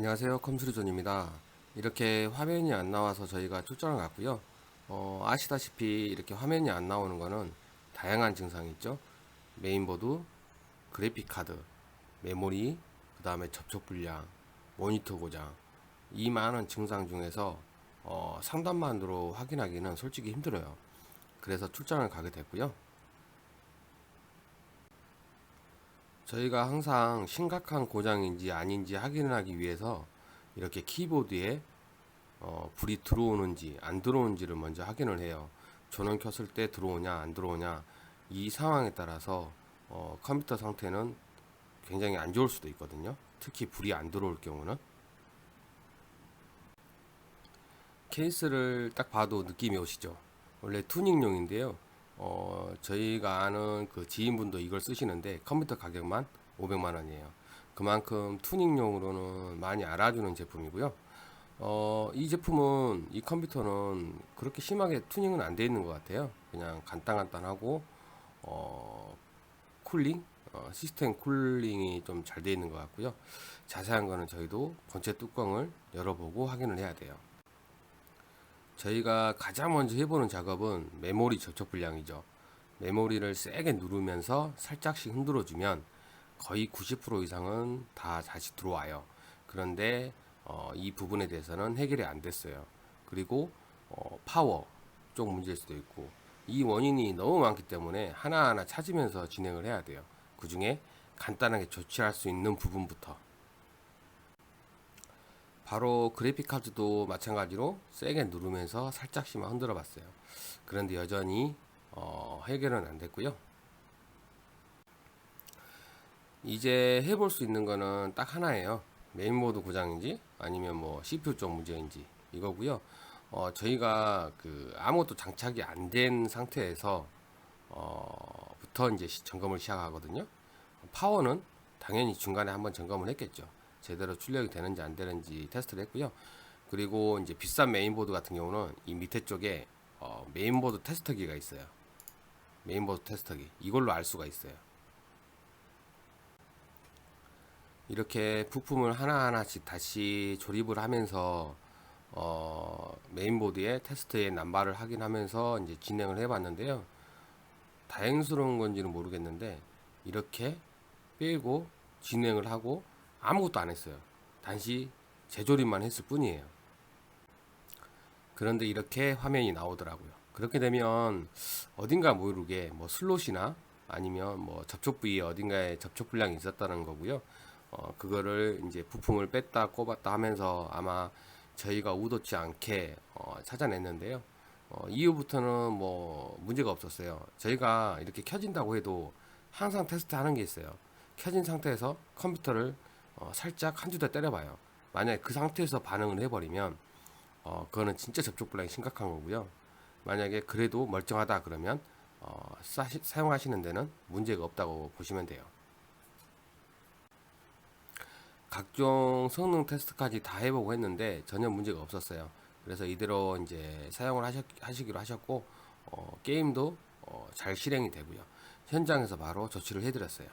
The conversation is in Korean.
안녕하세요. 컴스루존입니다. 이렇게 화면이 안 나와서 저희가 출전을 갔고요. 어, 아시다시피 이렇게 화면이 안 나오는 거는 다양한 증상이 있죠. 메인보드 그래픽카드 메모리 그 다음에 접촉 불량 모니터 고장. 이 많은 증상 중에서 어, 상단만으로 확인하기는 솔직히 힘들어요. 그래서 출전을 가게 됐고요 저희가 항상 심각한 고장인지 아닌지 확인하기 위해서 이렇게 키보드에 어, 불이 들어오는지 안 들어오는지를 먼저 확인을 해요. 전원 켰을 때 들어오냐 안 들어오냐 이 상황에 따라서 어, 컴퓨터 상태는 굉장히 안 좋을 수도 있거든요. 특히 불이 안 들어올 경우는 케이스를 딱 봐도 느낌이 오시죠. 원래 투닝용인데요. 어, 저희가 아는 그 지인분도 이걸 쓰시는데 컴퓨터 가격만 500만 원이에요. 그만큼 투닝용으로는 많이 알아주는 제품이고요. 어, 이 제품은 이 컴퓨터는 그렇게 심하게 투닝은 안 돼 있는 것 같아요. 그냥 간단간단하고 어, 쿨링, 어, 시스템 쿨링이 좀 잘 돼 있는 것 같고요. 자세한 거는 저희도 본체 뚜껑을 열어보고 확인을 해야 돼요. 저희가 가장 먼저 해보는 작업은 메모리 접촉 불량이죠. 메모리를 세게 누르면서 살짝씩 흔들어주면 거의 90% 이상은 다 다시 들어와요. 그런데 어, 이 부분에 대해서는 해결이 안 됐어요. 그리고 어, 파워 쪽 문제일 수도 있고 이 원인이 너무 많기 때문에 하나하나 찾으면서 진행을 해야 돼요. 그 중에 간단하게 조치할 수 있는 부분부터 바로 그래픽 카드도 마찬가지로 세게 누르면서 살짝씩만 흔들어 봤어요. 그런데 여전히 어, 해결은 안 됐고요. 이제 해볼 수 있는 거는 딱 하나예요. 메인보드 고장인지 아니면 뭐 CPU 쪽 문제인지 이거고요. 어, 저희가 그 아무것도 장착이 안 된 상태에서 어, 부터 이제 시- 점검을 시작하거든요. 파워는 당연히 중간에 한번 점검을 했겠죠. 제대로 출력이 되는지 안 되는지 테스트를 했고요. 그리고 이제 비싼 메인보드 같은 경우는 이 밑에 쪽에 어, 메인보드 테스터기가 있어요. 메인보드 테스터기 이걸로 알 수가 있어요. 이렇게 부품을 하나하나씩 다시 조립을 하면서 어, 메인보드에 테스트의 남바를 확인하면서 이제 진행을 해봤는데요. 다행스러운 건지는 모르겠는데 이렇게 빼고 진행을 하고 아무것도 안 했어요. 단지 재조립만 했을 뿐이에요. 그런데 이렇게 화면이 나오더라고요. 그렇게 되면 어딘가 모르게 뭐 슬롯이나 아니면 뭐 접촉 부위에 어딘가에 접촉 불량이 있었다는 거고요. 어, 그거를 이제 부품을 뺐다 꼽았다 하면서 아마 저희가 의도치 않게 어, 찾아냈는데요. 어, 이후부터는 뭐 문제가 없었어요. 저희가 이렇게 켜진다고 해도 항상 테스트 하는 게 있어요. 켜진 상태에서 컴퓨터를 어, 살짝 한주더 때려봐요. 만약에 그 상태에서 반응을 해버리면 어, 그거는 진짜 접촉 불량이 심각한 거고요. 만약에 그래도 멀쩡하다 그러면 어, 사, 사용하시는 데는 문제가 없다고 보시면 돼요. 각종 성능 테스트까지 다 해보고 했는데 전혀 문제가 없었어요. 그래서 이대로 이제 사용을 하셨, 하시기로 하셨고 어, 게임도 어, 잘 실행이 되고요. 현장에서 바로 조치를 해드렸어요.